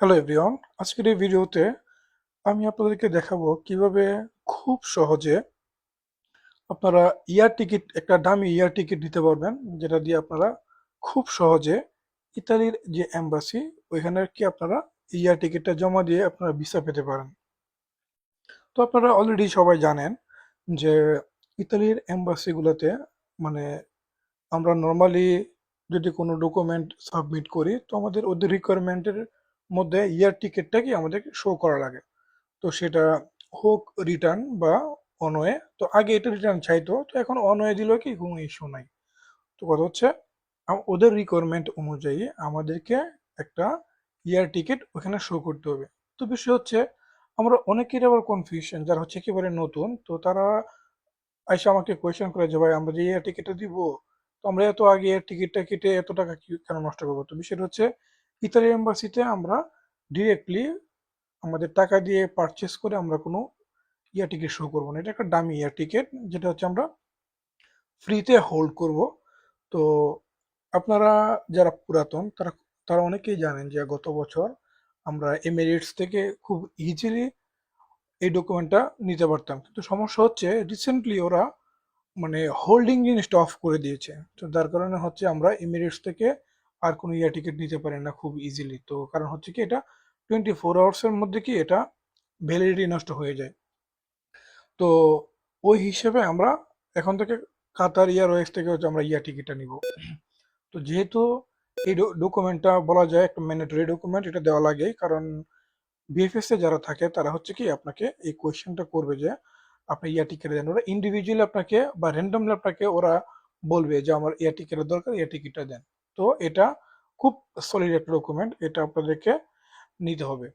Hello everyone আজকের এই ভিডিওতে আমি আপনাদেরকে দেখাবো কীভাবে খুব সহজে আপনারা ইয়ার টিকিট, একটা দামি ইয়ার টিকিট নিতে পারবেন, যেটা দিয়ে আপনারা খুব সহজে ইতালির যে এম্বাসি, ওইখানে কি আপনারা ইয়ার টিকিটটা জমা দিয়ে আপনারা ভিসা পেতে পারেন। তো আপনারা অলরেডি সবাই জানেন যে ইতালির এম্বাসিগুলোতে মানে আমরা নর্মালি যদি কোনো ডকুমেন্ট সাবমিট করি, তো আমাদের ওদের রিকোয়ারমেন্টের মধ্যে ইয়ার টিকিটটা কি আমাদের শো করা লাগে। তো সেটা হোক রিটার্ন বা অনওয়ে, তো আগে এটা রিটার্ন চাইতো, তো এখন অনওয়ে দিল কি কোনো ইস্যু নাই। তো কথা হচ্ছে ওদের রিকোয়ারমেন্ট অনুযায়ী আমাদেরকে একটা ইয়ার টিকিট ওখানে শো করতে হবে। তো বিষয় হচ্ছে, আমরা অনেকের আবার কনফিউশন যারা হচ্ছে একেবারে নতুন, তো তারা আইসা আমাকে কোয়েশ্চেন করে যে, ভাই, আমরা যে এয়ার টিকিটটা দিব, তো আমরা এত আগে এয়ার টিকিটটা কেটে এত টাকা কেন নষ্ট করব? তো বিষয়টা হচ্ছে ইতালি এম্বাসিতে আমরা ডিরেক্টলি আমাদের টাকা দিয়ে পারচেস করে আমরা কোনো ইয়ার টিকিট শো করব না। এটা একটা দামি ইয়ার টিকিট যেটা হচ্ছে আমরা ফ্রিতে হোল্ড করব। তো আপনারা যারা পুরাতন, তারা তারা অনেকেই জানেন যে গত বছর আমরা এমিরেটস থেকে খুব ইজিলি এই ডকুমেন্টটা নিতে পারতাম। কিন্তু সমস্যা হচ্ছে রিসেন্টলি ওরা মানে হোল্ডিং জিনিসটা অফ করে দিয়েছে। তো যার কারণে হচ্ছে আমরা এমিরেটস থেকে আর কোনো ইয়ার টিকিট নিতে পারি না খুব ইজিলি তো কারণ হচ্ছে কি এটা টোয়েন্টি ফোর আওয়ার্সের মধ্যে কি এটা ভ্যালিডিটি নষ্ট হয়ে যায়। তো ওই হিসেবে আমরা এখন থেকে কাতার এয়ারওয়েজ থেকে হচ্ছে আমরা ইয়ার টিকিটটা নিব। তো যেহেতু এই ডকুমেন্টটা বলা যায় একটা ম্যান্ডেটরি ডকুমেন্ট এটা দেওয়া লাগে, কারণ বিএফএস এ যারা থাকে, তারা হচ্ছে কি আপনাকে এই কোয়েশ্চেনটা করবে যে আপনি ইয়ার টিকিট দেন। ওরা ইন্ডিভিজুয়ালি আপনাকে বা র্যান্ডমলি আপনাকে ওরা বলবে যে আমার এয়ার টিকিটের দরকার, এয়ার টিকিটটা দেন। তো এটা খুব সলিড একটা ডকুমেন্ট এটা আপনাদেরকে নিতে হবে।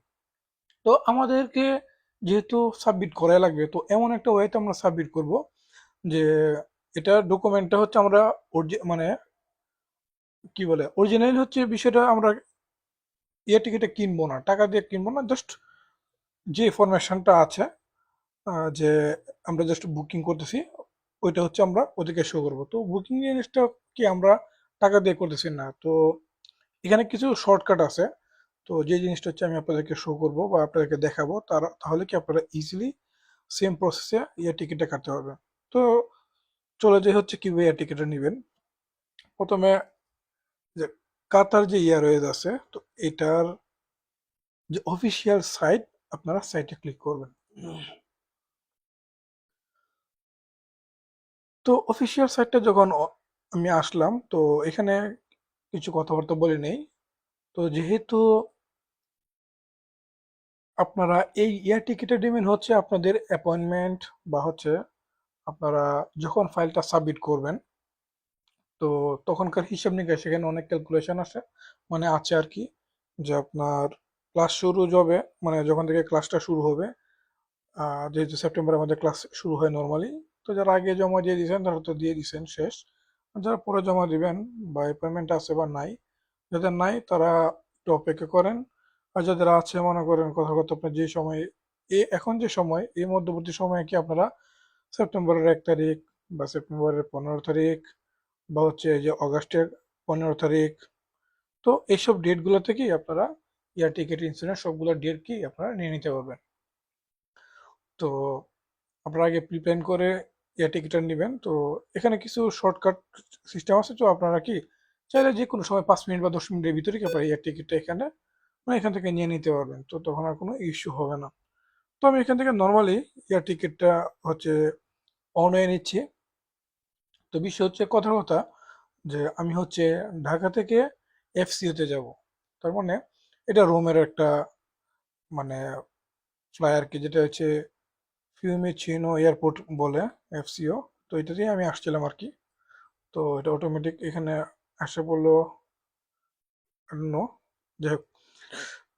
তো আমাদেরকে যেহেতু সাবমিট করাই লাগবে, তো এমন একটা ওয়েতে আমরা সাবমিট করব যে এটা ডকুমেন্টটা হচ্ছে আমরা মানে কি বলে অরিজিনাল হচ্ছে বিষয়টা আমরা এয়ার টিকিটে কিনবো না, টাকা দিয়ে কিনবো না জাস্ট যে ইনফরমেশনটা আছে যে আমরা জাস্ট বুকিং করতেছি, ওইটা হচ্ছে আমরা ওদেরকে শো করব। তো বুকিং জিনিসটা কি আমরা টাকা দিয়ে করতেছি না। তো এখানে কিছু শর্টকাট আছে। তো যে জিনিসটা হচ্ছে আমি আপনাদেরকে শো করব বা আপনাদেরকে দেখাবো, তার, তাহলে কি আপনারা ইজিলি সেম প্রসেসে এয়ার টিকিটটা কাটতে পারবেন। তো চলে যাই হচ্ছে কীভাবে এয়ার টিকিটটা নেবেন। প্রথমে যে কাতার যে ইয়ার এয়ারওয়েজ আছে, তো এটার যে অফিসিয়াল সাইট আপনারা সাইটে ক্লিক করবেন। তো অফিসিয়াল সাইটটা যখন আমি আসলাম। তো এখানে কিছু কথাবার্তা বলে নেই। তো যেহেতু আপনারা এই এয়ার টিকিটের ডিমেন হচ্ছে আপনাদের অ্যাপয়েন্টমেন্ট বা হচ্ছে আপনারা যখন ফাইলটা সাবমিট করবেন, তো তখনকার হিসাব নিকাশ সেখানে অনেক ক্যালকুলেশন আসে। মানে আছে আর কি যে আপনার ক্লাস শুরু হবে মানে যখন থেকে ক্লাসটা শুরু হবে যেহেতু সেপ্টেম্বরে আমাদের ক্লাস শুরু হয় নর্মালি তো যারা আগে জমা দিয়ে দিয়েছেন তারা তো দিয়ে দিয়েছেন শেষ। যারা পরে জমা দিবেন বা অ্যাপয়েন্টমেন্ট আছে বা নাই যাদের নাই তারা একটু অপেক্ষা করেন। আর যাদের আছে, মনে করেন কথা কথা আপনার যে সময়, এ এখন যে সময়, এই মধ্যবর্তী সময়ে কি আপনারা সেপ্টেম্বরের এক তারিখ বা সেপ্টেম্বরের পনেরো তারিখ বা হচ্ছে এই যে অগাস্টের পনেরো তারিখ, তো এইসব ডেটগুলো থেকেই আপনারা এয়ার টিকিট ইন্স্যুরেন্স সবগুলো ডেট কি আপনারা নিয়ে নিতে পারবেন? তো আপনারা আগে প্রিপ্ল্যান করে এয়ার টিকিটটা নেবেন। তো এখানে কিছু শর্টকাট সিস্টেম আছে। তো আপনারা কি চাইলে যে কোনো সময় পাঁচ মিনিট বা দশ মিনিটের ভিতরে কি আপনারা এয়ার টিকিটটা এখানে মানে এখান থেকে নিয়ে নিতে পারবেন। তো তখন আর কোনো ইস্যু হবে না। তো আমি এখান থেকে নর্মালি এয়ার টিকিটটা হচ্ছে অনলাইন নিচ্ছি। তো বিষয় হচ্ছে কথার কথা যে আমি হচ্ছে ঢাকা থেকে এফসিওতে যাব। তার মানে এটা রোমের একটা মানে ফ্লাই আর কি যেটা হচ্ছে ফিউমিচিনো এয়ারপোর্ট বলে এফসিও তো এটাতেই আমি আসছিলাম আর কি। তো এটা অটোমেটিক এখানে আসে বলল নো যাই হোক।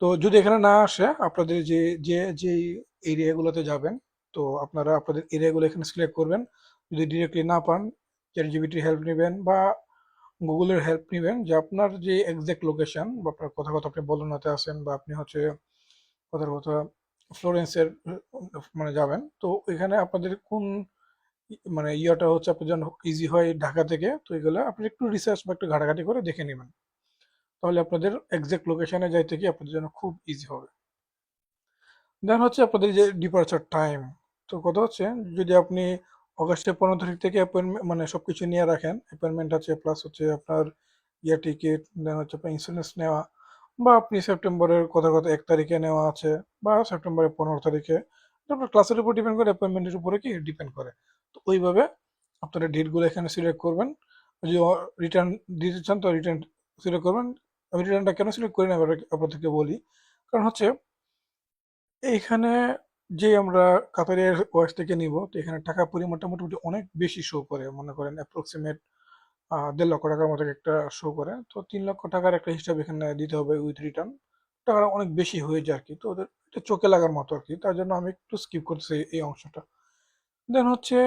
তো যদি এখানে না আসে, আপনাদের যে যে যে এরিয়াগুলোতে যাবেন, তো আপনারা আপনাদের এরিয়াগুলো এখানে সিলেক্ট করবেন। যদি ডিরেক্টলি না পান চ্যাট জিবিটির হেল্প নেবেন বা গুগলের হেল্প নেবেন, যে আপনার যে এক্সাক্ট লোকেশন বা আপনার কথা কথা আপনি বলনাতে আছেন বা আপনি হচ্ছে কথার কথা ফ্লোরেন্সের মানে যাবেন। তো এখানে আপনাদের কোন মানে ইয়েটা হচ্ছে আপনার জন্য ইজি হয় ঢাকা থেকে, তো এগুলো আপনি একটু রিসার্চ বা একটু ঘাটাঘাটি করে দেখে নেবেন। তাহলে আপনাদের এক্সাক্ট লোকেশনে যাইতে কি আপনাদের জন্য খুব ইজি হবে। দেন হচ্ছে আপনাদের যে ডিপার্চার টাইম তো কথা হচ্ছে যদি আপনি অগস্টের পনেরো তারিখ থেকে অ্যাপয়েন্টমেন্ট মানে সব কিছু নিয়ে রাখেন অ্যাপয়েন্টমেন্ট আছে প্লাস হচ্ছে আপনার ইয়ার টিকিট দেন হচ্ছে আপনার ইন্স্যুরেন্স নেওয়া বা আপনি সেপ্টেম্বরের কথা কথা এক তারিখে নেওয়া আছে বা সেপ্টেম্বরের পনেরো তারিখে। আপনার ক্লাসের উপর ডিপেন্ড করে অ্যাপয়েন্টমেন্টের উপরে কি ডিপেন্ড করে। তো ওইভাবে আপনারা ডেটগুলো এখানে সিলেক্ট করবেন। যদি রিটার্ন দিতে চান তো রিটার্ন সিলেক্ট করবেন। আমি রিটার্নটা কেন সিলেক্ট করি না আপনাদেরকে বলি। কারণ হচ্ছে এইখানে যে আমরা কাতার এয়ারওয়েজ থেকে নিব, তো এখানে টাকা পরিমাণটা মোটামুটি অনেক বেশি শো করে। মনে করেন অ্যাপ্রক্সিমেট দেড় লক্ষ টাকার মতো একটা শো করে। তো তিন লক্ষ টাকার একটা হিসাব এখানে দিতে হবে উইথ রিটার্ন টাকাটা অনেক বেশি হয়ে যায় আর কি তো ওদের, এটা চোখে লাগার মতো আর কি তার জন্য আমি একটু স্কিপ করতেছি এই অংশটা। দেন হচ্ছে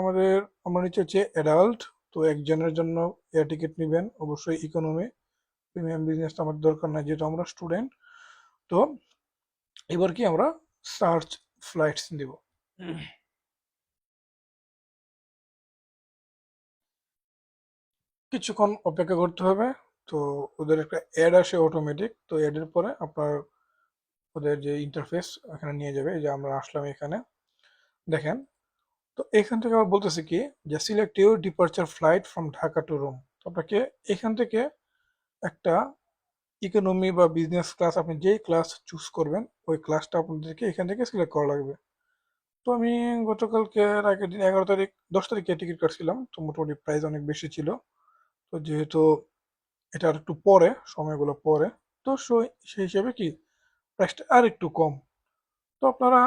আমাদের, আমরা নিচে হচ্ছে অ্যাডাল্ট তো একজনের জন্য এয়ার টিকিট নেবেন। অবশ্যই ইকোনমি প্রিমিয়াম বিজনেসটা আমাদের দরকার নাই যেহেতু আমরা স্টুডেন্ট তো এবার কি আমরা সার্চ ফ্লাইটস দিব। কিছুক্ষণ অপেক্ষা করতে হবে। তো ওদের একটা অ্যাড আসে অটোমেটিক তো অ্যাডের পরে আপনার ওদের যে ইন্টারফেস এখানে নিয়ে যাবে। যে আমরা আসলাম এখানে। দেখেন, তো এখান থেকে আবার বলতেছে কি যে select your departure flight from Dhaka to Rome আপনাকে এখান থেকে একটা ইকোনমি বা বিজনেস ক্লাস আপনি যেই ক্লাস চুজ করবেন, ওই ক্লাসটা আপনাদেরকে এখান থেকে সিলেক্ট করা লাগবে। তো আমি গতকালকে আগের দিন এগারো তারিখ, দশ তারিখে টিকিট কাটছিলাম। তো মোটামুটি প্রাইস অনেক বেশি ছিল। তো যেহেতু এটা আর একটু পরে, সময়গুলো পরে, তো সেই হিসেবে কি প্রাইসটা আর একটু কম। তো আপনারা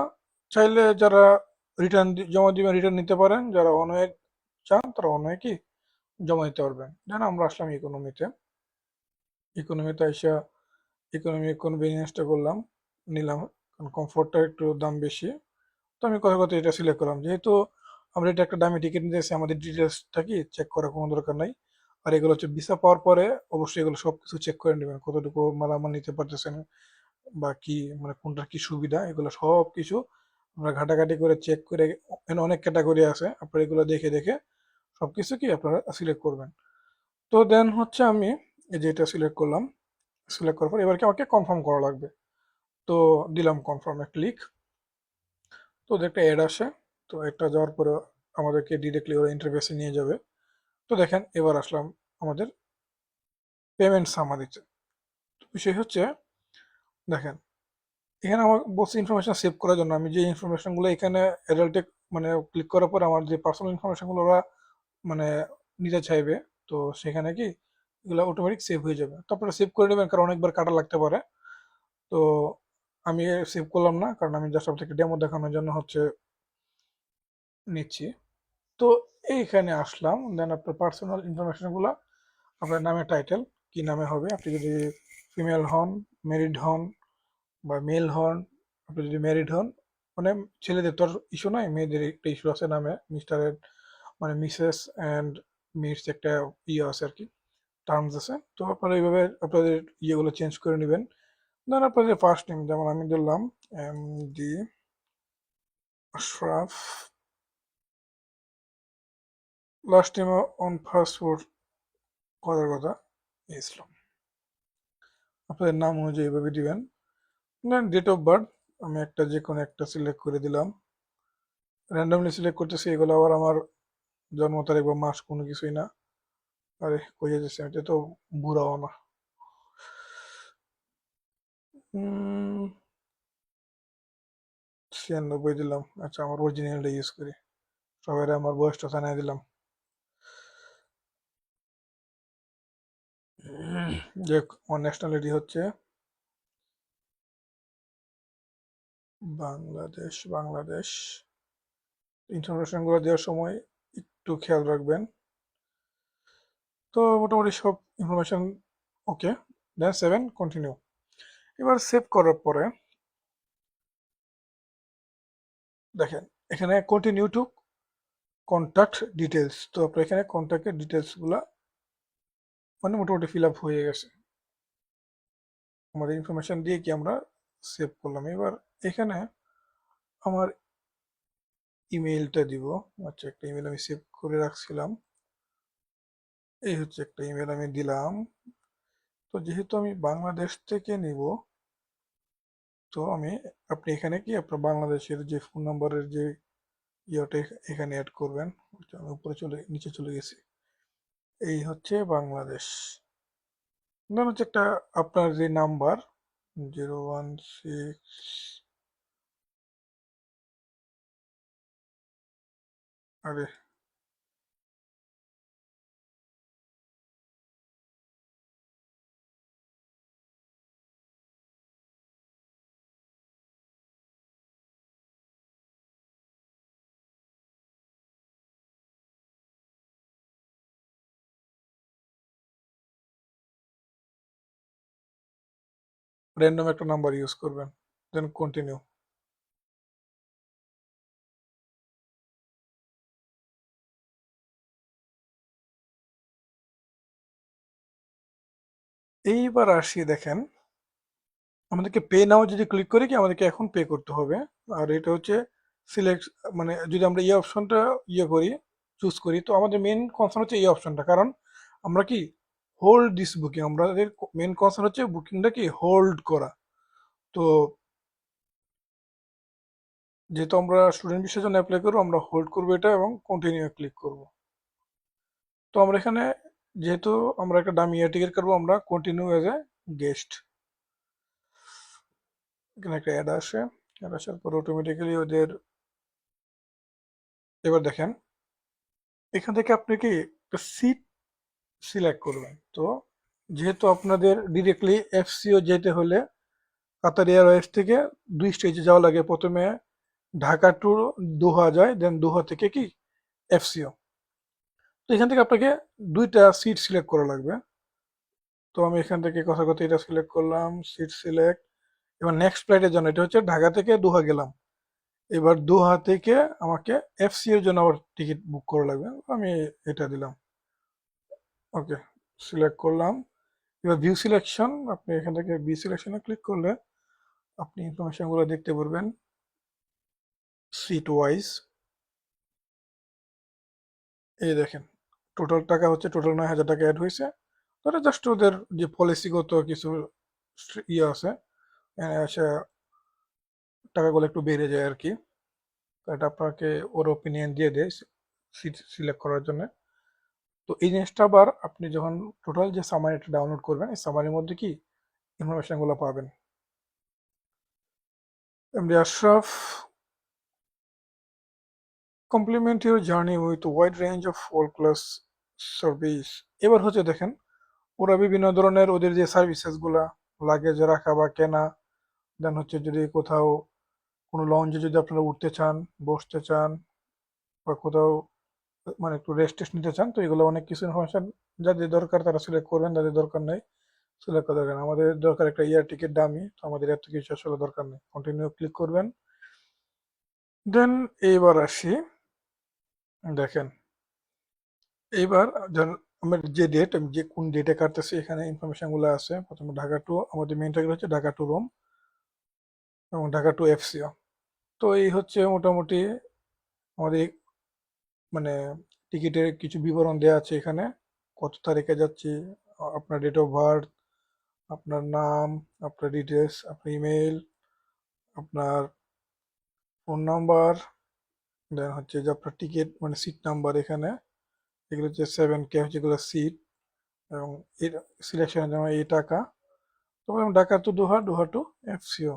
চাইলে যারা রিটার্ন জমা দিবেন রিটার্ন নিতে পারেন, যারা অনেক চান তারা অনেক কি জমা দিতে পারবেন। দেন আমরা আসলাম ইকোনমিতে ইকোনমিতে এসে ইকোনমি কনভেনিয়েন্সটা করলাম, নিলাম, কারণ কমফোর্টটা একটু দাম বেশি। তো আমি কথা কথা এটা সিলেক্ট করলাম। যেহেতু আমরা এটা একটা দামি টিকিট নিতে আমাদের ডিটেলসটা কি চেক করার কোনো দরকার নাই। আর এগুলো হচ্ছে ভিসা পাওয়ার পরে অবশ্যই এগুলো সব কিছু চেক করে নেবেন, কতটুকু মালামাল নিতে পারতেছেন বা কি মানে কোনটার কি সুবিধা, এগুলো সব কিছু আমরা ঘাটাঘাটি করে চেক করে, এখানে অনেক ক্যাটাগরি আছে, আপনারা এগুলো দেখে দেখে সব কিছু কি আপনারা সিলেক্ট করবেন। তো দেন হচ্ছে আমি এই যে এটা সিলেক্ট করলাম সিলেক্ট করার পর এবার কি আমাকে কনফার্ম করা লাগবে। তো দিলাম কনফার্মে ক্লিক তো একটা অ্যাড আসে, তো একটা যাওয়ার পরে আমাদেরকে ডিরেক্টলি ওরা ইন্টারফেসে নিয়ে যাবে। তো দেখেন, এবার আসলাম আমাদের পেমেন্ট সামারিতে বিষয় হচ্ছে, দেখেন, এখানে আমার বলছে ইনফরমেশন সেভ করার জন্য আমি যে ইনফরমেশনগুলো এখানে অ্যাডাল্টে মানে ক্লিক করার পর আমার যে পার্সোনাল ইনফরমেশনগুলো ওরা মানে নিতে চাইবে, তো সেখানে কি এগুলো অটোমেটিক সেভ হয়ে যাবে। তারপরে সেভ করে নেবেন, কারণ অনেকবার কাটা লাগতে পারে। তো আমি সেভ করলাম না, কারণ আমি জাস্ট আপনাকে ডেমো দেখানোর জন্য হচ্ছে নিচ্ছি। তো এইখানে আসলাম দেন আপনার পার্সোনাল ইনফরমেশনগুলো আপনার নামে টাইটেল কি নামে হবে, আপনি যদি ফিমেল হন ম্যারিড হন, বা মেল হন, আপনি যদি ম্যারিড হন মানে ছেলেদের তো ইস্যু নাই, মেয়েদের একটা ইস্যু আছে নামে মিস্টারের মানে মিসেস অ্যান্ড মিস একটা ইয়ে আছে আর কি টার্মস আছে, তো আপনারা এইভাবে আপনাদের ইয়েগুলো চেঞ্জ করে নেবেন। দেন আপনাদের ফার্স্ট নেম যেমন আমি ধরলাম M D Ashraf last name on passport কথার কথা ইসলাম আপনাদের নাম অনুযায়ী এভাবে দিবেন। ডেট অফ বার্থ আমি একটা যে কোনো একটা সিলেক্ট করে দিলাম। র্যান্ডমলি সিলেক্ট করতেছি, এগুলো আবার আমার জন্ম তারিখ বা মাস কোনো কিছুই না। আরে, কই যাচ্ছে এটা তো বুড়াও না। ছিয়ানব্বই দিলাম। আচ্ছা আমার অরিজিনালটা ইউজ করি। সবাই আমার বয়সটা জানাই দিলাম। যে আমার ন্যাশনালিটি হচ্ছে বাংলাদেশ বাংলাদেশ। ইনফরমেশনগুলো দেওয়ার সময় একটু খেয়াল রাখবেন। তো মোটামুটি সব information okay then seven continue এবার সেভ করার পরে দেখেন, এখানে কন্টিনিউ টু কন্ট্যাক্ট ডিটেলস তো আপনার এখানে কন্ট্যাক্টের ডিটেলসগুলো মানে মোটামুটি ফিল আপ হয়ে গেছে। আমাদের ইনফরমেশন দিয়ে কি আমরা সেভ করলাম? এবার এখানে আমার ইমেইলটা দিব। আচ্ছা একটা ইমেল আমি সেভ করে রাখছিলাম। এই হচ্ছে একটা ইমেল আমি দিলাম। তো যেহেতু আমি বাংলাদেশ থেকে নিব, তো আমি, আপনি এখানে কি আপনার বাংলাদেশের যে ফোন নাম্বারের যে ইয়েটা এখানে অ্যাড করবেন আমি উপরে চলে, নিচে চলে গেছি। এই হচ্ছে বাংলাদেশ। ধরুন হচ্ছে একটা আপনার যে নাম্বার জিরো ওয়ান সিক্স আরে র্যান্ডম একটা নাম্বার ইউজ করবেন দেন কন্টিনিউ এইবার আসি দেখেন, আমাদেরকে পে নাও যদি ক্লিক করি কি আমাদেরকে এখন পে করতে হবে, আর এটা হচ্ছে সিলেক্ট মানে যদি আমরা এই অপশনটা ইয়ে করি চুজ করি, তো আমাদের মেন কনসার্ন হচ্ছে এই অপশনটা কারণ আমরা কি হোল্ড দিস বুকিং আমাদের মেন কনসার্ন হচ্ছে বুকিংটা কি হোল্ড করা। তো যেহেতু আমরা স্টুডেন্ট ভিসার জন্য অ্যাপ্লাই করব, আমরা হোল্ড করব এটা এবং কন্টিনিউ ক্লিক করব। তো আমরা এখানে যেহেতু আমরা একটা এয়ার টিকিট করব আমরা কন্টিনিউ এজ এ গেস্ট এখানে একটা অ্যাড আসে। অ্যাড আসার পর অটোমেটিক্যালি ওদের এবার দেখেন, এখান থেকে আপনি কি সিট সিলেক্ট করবেন। তো যেহেতু আপনাদের ডিরেক্টলি এফসিও যেতে হলে কাতার এয়ারওয়েজ থেকে দুই স্টেজে যাওয়া লাগে। প্রথমে ঢাকা টু দোহা যায় দেন দোহা থেকে কি এফসিও তো এখান থেকে আপনাকে দুইটা সিট সিলেক্ট করা লাগবে। তো আমি এখান থেকে কথা কথা এটা সিলেক্ট করলাম সিট সিলেক্ট এবার নেক্সট ফ্লাইটের জন্য, এটা হচ্ছে ঢাকা থেকে দোহা গেলাম। এবার দোহা থেকে আমাকে এফসি এর জন্য আবার টিকিট বুক করা লাগবে। আমি এটা দিলাম। ওকে সিলেক্ট করলাম। এবার ভিউ সিলেকশন আপনি এখান থেকে ভি সিলেকশনে ক্লিক করলে আপনি ইনফরমেশনগুলো দেখতে পারবেন সিট ওয়াইজ এই দেখেন টোটাল টাকা হচ্ছে টোটাল নয় হাজার টাকা অ্যাড হয়েছে। ওটা জাস্ট ওদের যে পলিসিগত কিছু ইয়ে আছে এসে টাকাগুলো একটু বেড়ে যায় আর কি। এটা আপনাকে ওর ওপিনিয়ন দিয়ে দেয় সিট সিলেক্ট করার জন্য। তো এই জিনিসটা আবার আপনি যখন টোটাল যে সামারিটা ডাউনলোড করবেন, এই সামারির মধ্যে কি ইনফরমেশনগুলো পাবেন? MD Ashraf complement your journey with wide range of world class service এবার হচ্ছে দেখেন, ওরা বিভিন্ন ধরনের ওদের যে সার্ভিসেসগুলা লাগেজ রাখা বা কেনা দেন হচ্ছে যদি কোথাও কোনো লঞ্চে যদি আপনারা উঠতে চান, বসতে চান, বা কোথাও মানে একটু রেস্ট টেস্ট নিতে চান, তো এগুলো অনেক কিছু ইনফরমেশন যাদের দরকার তারা সিলেক্ট করবেন, যাদের দরকার নেই সিলেক্ট করা দরকার আমাদের দরকার একটা ইয়ার টিকিট দামি, তো আমাদের এত কিছু আসলে দরকার নেই। কন্টিনিউ ক্লিক করবেন। দেন এইবার আসি, দেখেন। এইবার আমার যে ডেট আমি যে কোন ডেটে কাটতেছি, এখানে ইনফরমেশনগুলো আছে। প্রথমে ঢাকা টু আমাদের মেন টার্গেট হচ্ছে ঢাকা টু রোম এবং ঢাকা টু এফসিও তো এই হচ্ছে মোটামুটি আমাদের মানে টিকিটের কিছু বিবরণ দেওয়া আছে এখানে। কত তারিখে যাচ্ছি আপনার ডেট অফ বার্থ আপনার নাম, আপনার ডিটেলস আপনার ইমেল আপনার ফোন নাম্বার দেন হচ্ছে যে আপনার টিকিট মানে সিট নাম্বার এখানে। এগুলো হচ্ছে সেভেন কে হচ্ছে এগুলো সিট এবং এর সিলেকশনের জন্য এই টাকা। তারপরে Dhaka to Doha Doha to FCO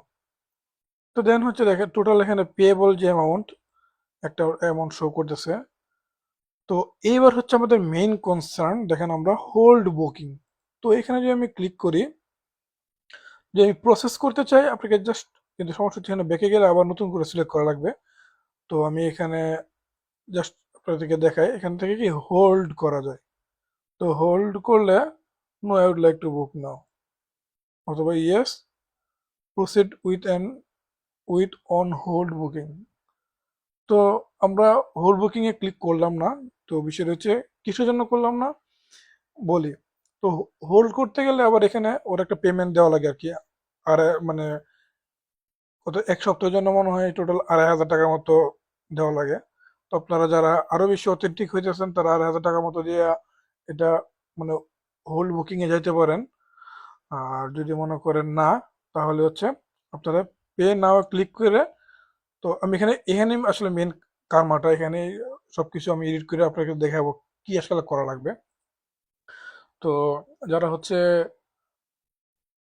তো দেন হচ্ছে দেখেন টোটাল এখানে পেয়েবল যে অ্যামাউন্ট একটা অ্যামাউন্ট শো করতেছে। তো এইবার হচ্ছে আমাদের মেইন কনসার্ন দেখেন আমরা হোল্ড বুকিং তো এখানে যদি আমি ক্লিক করি যে আমি প্রসেস করতে চাই, আপনাকে জাস্ট কিন্তু সমস্যা এখানে বেঁকে গেলে আবার নতুন করে সিলেক্ট করা লাগবে। তো আমি এখানে জাস্ট আপনাদেরকে দেখাই, এখান থেকে কি হোল্ড করা যায়? তো হোল্ড করলে no I would like to book now অথবা yes proceed with an with on hold booking তো আমরা হোল বুকিং এ ক্লিক করলাম না। তো বিষয়টা হচ্ছে, কিসের জন্য করলাম না? বলি, তো হোল্ড করতে গেলে আবার এখানে ওর একটা পেমেন্ট দেওয়া লাগে আর কি। আর মানে কত, এক সপ্তাহের জন্য মনে হয় টোটাল আড়াই হাজার টাকার মতো দেওয়া লাগে। তো আপনারা যারা আরও বেশি অথেন্টিক হইতেছেন, তারা আড়াই হাজার টাকার মতো দিয়ে এটা মানে হোল বুকিং এ যাইতে পারেন। আর যদি মনে করেন না, তাহলে হচ্ছে আপনারা পে নাও ক্লিক করে তো আমি এখানে এখানে আসলে মেন কারমাটা, এখানে সবকিছু আমি এডিট করে আপনাকে দেখাবো কি আসলে করা লাগবে। তো যারা হচ্ছে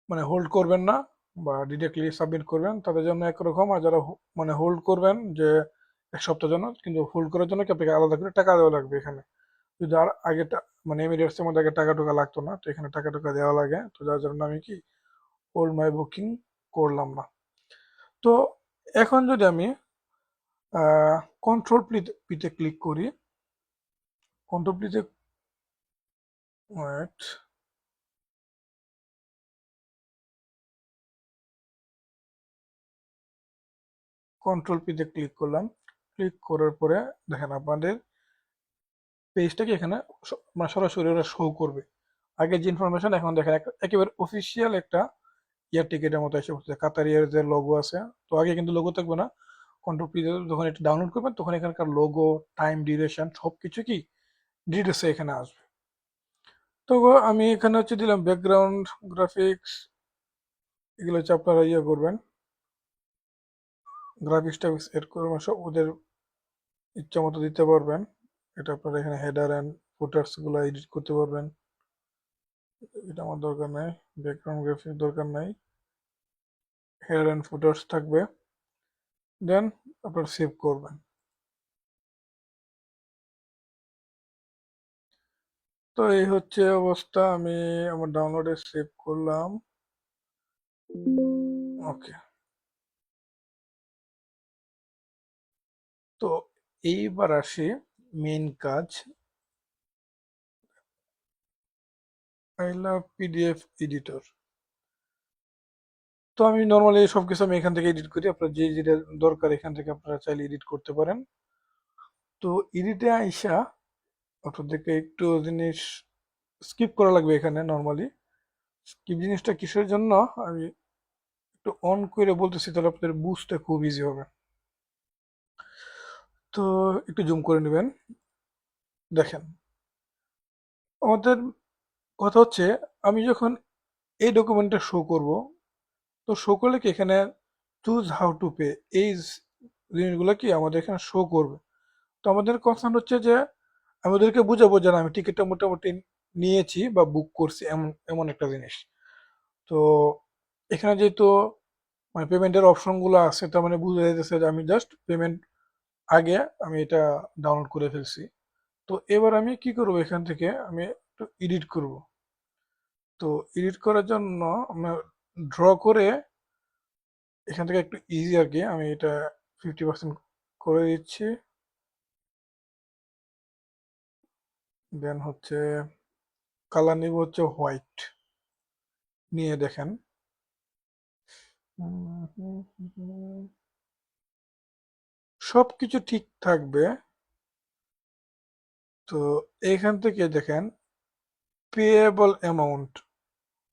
মানে হোল্ড করবেন না বা ডিরেক্টলি সাবমিট করবেন, তাদের জন্য একরকম। আর যারা মানে হোল্ড করবেন যে এক সপ্তাহের জন্য, কিন্তু হোল্ড করার জন্য কি আপনাকে আলাদা করে টাকা দেওয়া লাগবে এখানে? যদি আর আগে মানে এমিরেটসের মধ্যে আগে টাকা টুকা লাগতো না, তো এখানে টাকা টুকা দেওয়া লাগে। তো যার জন্য আমি কি হোল্ড মাই বুকিং করলাম না। তো এখন যদি আমি কন্ট্রোল পিতে ক্লিক করি কন্ট্রোল পিতে কন্ট্রোল পিতে ক্লিক করলাম ক্লিক করার পরে দেখেন আপনাদের পেজটাকে এখানে মানে সরাসরি ওরা শো করবে। আগে যে ইনফরমেশন এখন দেখেন এক- একেবারে অফিসিয়াল একটা এয়ার টিকেটের মতো এসে পড়ছে কাতার এয়ারদের লোগো আছে, তো আগে কিন্তু লোগো থাকবে না। কন্ট্রোল পিতে যখন এটা ডাউনলোড করবেন, তখন এখানকার লোগো টাইম ডিউরেশন সব কিছু কি ডিটেলসে এখানে আসবে। তো আমি এখানে হচ্ছে দিলাম ব্যাকগ্রাউন্ড গ্রাফিক্স এগুলো হচ্ছে আপনারা ইয়ে করবেন। গ্রাফিক্স টাফিক্স এড করবেন, সব ওদের ইচ্ছা মতো দিতে পারবেন। এটা আপনারা এখানে হেডার অ্যান্ড ফুটার্সগুলো এডিট করতে পারবেন। এটা আমার দরকার নাই ব্যাকগ্রাউন্ড গ্রাফিক্স দরকার নাই। হেডার অ্যান্ড ফুটার্স থাকবে। দেন আপনারা সেভ করবেন। তো এই হচ্ছে অবস্থা, আমি আমার ডাউনলোডে সেভ করলাম। ওকে তো এইবার আসি মেইন কাজ। আই লাভ পিডিএফ এডিটর তো আমি নর্মালি সব কিছু আমি এখান থেকে এডিট করি। আপনার যে যেটা দরকার এখান থেকে আপনারা চাইলে এডিট করতে পারেন। তো এডিটে আইসা আপনাদেরকে একটু জিনিস স্কিপ করা লাগবে এখানে নর্মালি স্কিপ জিনিসটা কিসের জন্য? আমি একটু অন করে বলতেছি, তাহলে আপনাদের বুঝতে খুব ইজি হবে। তো একটু জুম করে নেবেন। দেখেন, আমাদের কথা হচ্ছে, আমি যখন এই ডকুমেন্টটা শো করব, তো শো করলে কি এখানে চুজ হাউ টু পে এই জিনিসগুলো কি আমাদের এখানে শো করবে। তো আমাদের কনসার্ন হচ্ছে যে আমাদেরকে বুঝাবো যে আমি টিকিটটা মোটামুটি নিয়েছি বা বুক করছি এমন এমন একটা জিনিস। তো এখানে যেহেতু মানে পেমেন্টের অপশনগুলো আছে, তার মানে বুঝে যাইতেছে যে আমি জাস্ট পেমেন্ট আগে আমি এটা ডাউনলোড করে ফেলছি। তো এবার আমি কি করব এখান থেকে? আমি একটু এডিট করব। তো এডিট করার জন্য আমরা ড্র করে এখান থেকে একটু ইজি আর কি, আমি এটা ফিফটি পার্সেন্ট করে দিচ্ছি। দেন হচ্ছে কালার নিব হচ্ছে হোয়াইট নিয়ে দেখেন। সব কিছু ঠিক থাকবে। তো এখান থেকে দেখেন পেয়েবল অ্যামাউন্ট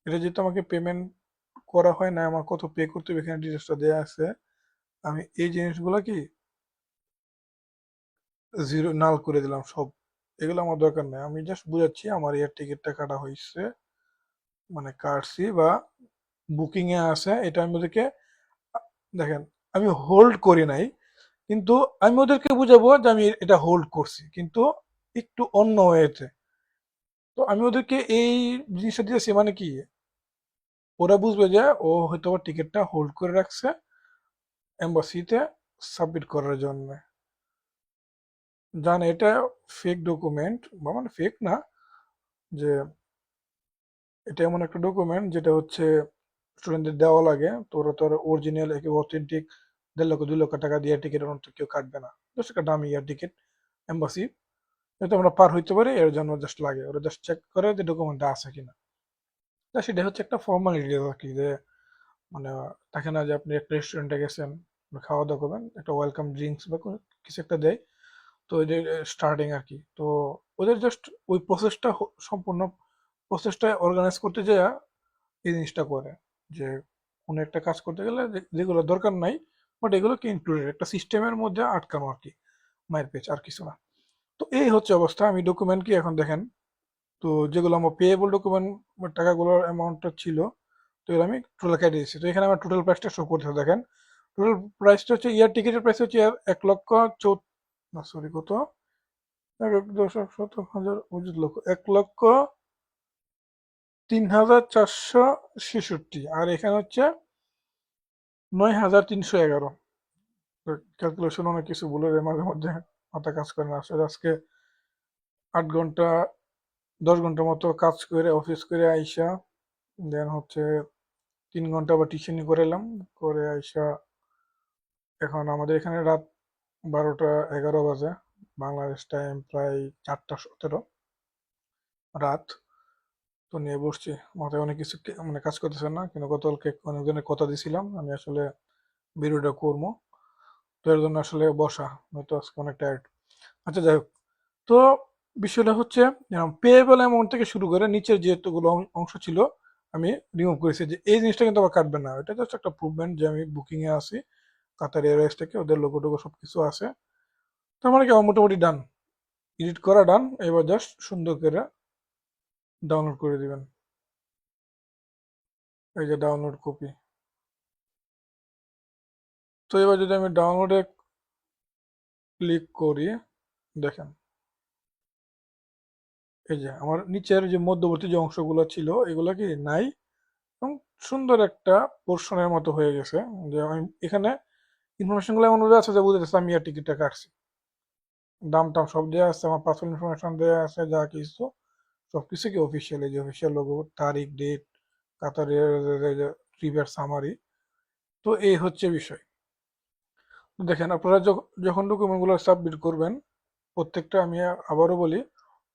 এটা যেহেতু আমাকে পেমেন্ট করা হয় না, আমার কত পে করতে হবে এখানে ডিটেলসটা দেওয়া আছে। আমি এই জিনিসগুলো কি জিরো নাল করে দিলাম সব। এগুলো আমার দরকার নেই। আমি জাস্ট বুঝাচ্ছি আমার এয়ার টিকিটটা কাটা হয়েছে মানে কাটছি বা বুকিংয়ে আছে। এটা আমি ওদেরকে, দেখেন, আমি হোল্ড করি নাই, কিন্তু আমি ওদেরকে বুঝাবো যে আমি এটা হোল্ড করছি, কিন্তু একটু অন্য হয়েছে তো আমি ওদেরকে এই জিনিসটা দিয়েছি মানে কি ওরা বুঝবে যে ও হয়তো টিকিটটা হোল্ড করে রাখছে এম্বাসিতে সাবমিট করার জন্য। জান এটা ফেক ডকুমেন্ট বা মানে ফেক না, যে এটা এমন একটা ডকুমেন্ট যেটা হচ্ছে স্টুডেন্টদের দেওয়া লাগে, তো ওরা তো অরিজিনাল একেবারে অথেন্টিক দেড় লক্ষ, দুই লক্ষ টাকা দিয়ে টিকিট অন্য কেউ কাটবে না। জাস্ট একটা দামি ইয়ার টিকিট এম্বাসি যাতে আমরা পার হইতে পারি, এর জন্য জাস্ট লাগে। ওরা জাস্ট চেক করে যে ডকুমেন্টটা আছে কিনা। তা সেটা হচ্ছে একটা ফর্মালিটি আর কি যে মানে থাকে না যে আপনি একটা রেস্টুরেন্টে গেছেন খাওয়া দাওয়া করবেন, একটা ওয়েলকাম ড্রিঙ্কস বা কিছু একটা দেয়, তো ওই স্টার্টিং আর কি। তো ওদের জাস্ট ওই প্রসেসটা সম্পূর্ণ প্রসেসটা অর্গানাইজ করতে যায় এই জিনিসটা করে যে, কোনো একটা কাজ করতে গেলে যেগুলো দরকার নাই বাট এগুলোকে ইনক্লুডেড একটা সিস্টেমের মধ্যে আটকানো আর কি মায়ের পেজ আর কিছু না। তো এই হচ্ছে অবস্থা। আমি ডকুমেন্ট কি এখন দেখেন তো যেগুলো আমার পেয়েবল ডকুমেন্ট টাকাগুলোর অ্যামাউন্টটা ছিল, তো এগুলো আমি টোটাল কেটে দিয়েছি। তো এখানে আমার টোটাল প্রাইসটা শো করতে দেখেন। টোটাল প্রাইসটা হচ্ছে ইয়ার টিকিটের প্রাইস হচ্ছে এক- এক লক্ষ চৌ না সরি কত? দশক শত, হাজার লক্ষ। এক লক্ষ তিন হাজার চারশো ছেষট্টি। আর এখানে হচ্ছে নয় হাজার তিনশো এগারো। ক্যালকুলেশন অনেক কিছু বলে মাঝে মধ্যে মাথা কাজ করে না। আসলে আজকে আট ঘণ্টা দশ ঘণ্টা মতো কাজ করে অফিস করে আইসা দেন হচ্ছে তিন ঘণ্টা বা টিউশনি করে এলাম। করে আইসা এখন আমাদের এখানে রাত বারোটা এগারো বাজে, বাংলাদেশ টাইম প্রায় চারটা সতেরো রাত। তো নিয়ে বসছি, মাথায় অনেক কিছু মানে কাজ করতেছে না, কিন্তু গতকালকে অনেকজনের কথা দিছিলাম, আমি আসলে ভিডিওটা করব। তো এর জন্য আসলে বসা, নয়তো আজকে অনেক টায়ার্ড আচ্ছা যাই হোক। তো বিষয়টা হচ্ছে পেয়েবল অ্যামাউন্ট থেকে শুরু করে নিচের যেগুলো অংশ ছিল, আমি রিমুভ করেছি। যে এই জিনিসটা কিন্তু আবার কাটবে না। এটা জাস্ট একটা প্রুভমেন্ট যে আমি বুকিংয়ে আছি কাতার এয়ারওয়েজ থেকে, ওদের লোগো টোগো সব কিছু আছে। তার মানে কি আমার মোটামুটি ডান এডিট করা ডান এবার জাস্ট সুন্দর করে ডাউনলোড করে দিবেন। এই যে ডাউনলোড কপি তো এবার যদি আমি ডাউনলোডে ক্লিক করি, দেখেন। এই যে আমার নিচের যে মধ্যবর্তী যে অংশগুলো ছিল, এগুলো কি নাই? এবং সুন্দর একটা পোর্শনের মতো হয়ে গেছে। যে আমি এখানে ইনফরমেশনগুলো এমনভাবে আছে যে বুঝতেছে আমি আর টিকিটটা কাটছি। দাম টাম সব দেওয়া আছে, আমার পার্সোনাল ইনফরমেশন দেওয়া আছে, যা কিছু। সব কিছু কি অফিসিয়াল এই যে অফিসিয়াল লোগো তারিখ ডেট কাতার ট্রিপের সামারি তো এই হচ্ছে বিষয়। দেখেন, আপনারা যখ- যখন ডকুমেন্টগুলো সাবমিট করবেন, প্রত্যেকটা আমি আবারও বলি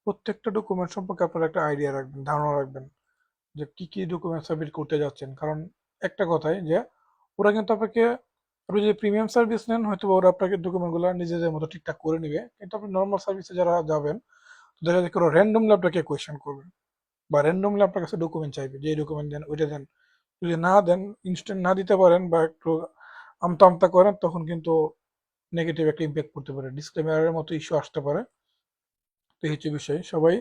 প্রত্যেকটা ডকুমেন্ট সম্পর্কে আপনারা একটা আইডিয়া রাখবেন, ধারণা রাখবেন যে কি কি ডকুমেন্ট সাবমিট করতে যাচ্ছেন। কারণ একটা কথাই যে, ওরা কিন্তু আপনাকে, আপনি যদি প্রিমিয়াম সার্ভিস নেন হয়তো ওরা আপনাকে ডকুমেন্টগুলো নিজেদের মতো ঠিকঠাক করে নেবে। কিন্তু আপনি নর্মাল সার্ভিসে যারা যাবেন দেখা যায় ওরা র্যান্ডমলি আপনাকে কোয়েশ্চেন করবে বা র্যান্ডমলি আপনার কাছে ডকুমেন্ট চাইবে যে ডকুমেন্ট দেন, ওইটা দেন। যদি না দেন ইনস্ট্যান্ট না দিতে পারেন বা একটু আমতা আমতা করেন, তখন কিন্তু নেগেটিভ একটা ইম্প্যাক্ট করতে পারে। ডিসক্লেমারের মতো ইস্যু আসতে পারে। তো হচ্ছে বিষয়। সবাই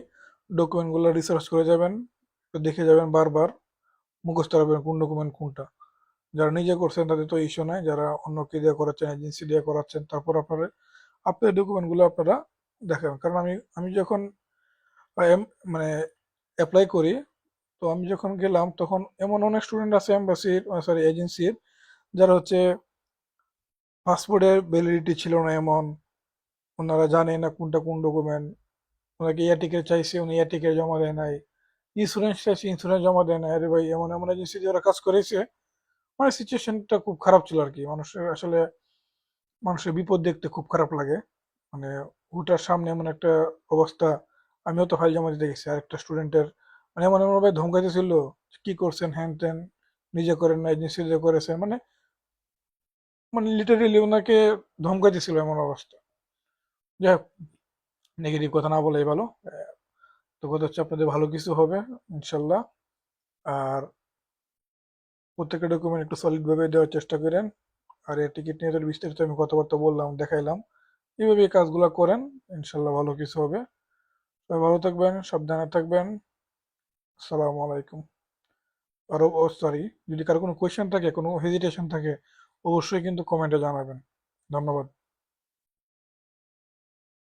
ডকুমেন্টগুলো রিসার্চ করে যাবেন দেখে যাবেন বারবার, মুখস্থ রাখবেন কোন ডকুমেন্ট কোনটা। যারা নিজে করছেন তাদের তো ইস্যু নাই, যারা অন্য কে দিয়ে করাচ্ছেন এজেন্সি দিয়ে করাচ্ছেন, তারপর আপনারা আপনার ডকুমেন্টগুলো আপনারা দেখাবেন। কারণ আমি আমি যখন মানে অ্যাপ্লাই করি, তো আমি যখন গেলাম, তখন এমন অনেক স্টুডেন্ট আছে এম্বাসির সরি এজেন্সির যারা হচ্ছে পাসপোর্টের ভ্যালিডিটি ছিল না এমন, ওনারা জানে না কোনটা কোন ডকুমেন্ট ওনাকে এয়ার টিকিট চাইছে, উনি এয়ার টিকিট জমা দেয় নাই। ইন্স্যুরেন্স চাইছে ইন্স্যুরেন্স জমা দেয় নাই। আরে ভাই, এমন এমন এজেন্সি যারা কাজ করেছে মানে সিচুয়েশনটা খুব খারাপ ছিল আর কি মানুষের আসলে, মানুষের বিপদ দেখতে খুব খারাপ লাগে। মানে হুটার সামনে এমন একটা অবস্থা, আমিও তো ফাইল জমা দিতে গেছি আর একটা স্টুডেন্টের মানে এমন এমন ভাবে ধমকাইতেছিল, কি করছেন, হ্যান ত্যান, নিজে করেন না এজেন্সি করেছেন। মানে মানে লিটারেলি ওনাকে ধমকাইতেছিল এমন অবস্থা। যাই হোক নেগেটিভ কথা না বলেই ভালো। তো কথা হচ্ছে আপনাদের ভালো কিছু হবে, ইনশাল্লাহ। আর প্রত্যেকটা ডকুমেন্ট একটু সলিডভাবে দেওয়ার চেষ্টা করেন। আর এই টিকিট নিয়ে তো বিস্তারিত আমি কথাবার্তা বললাম, দেখাইলাম। এইভাবে এই কাজগুলো করেন, ইনশাল্লাহ ভালো কিছু হবে। ভালো থাকবেন, সাবধানে থাকবেন। আসসালামু আলাইকুম। আরও ও সরি যদি কারও কোনো কোয়েশ্চেন থাকে, কোনো হেজিটেশন থাকে, অবশ্যই কিন্তু কমেন্টে জানাবেন। ধন্যবাদ।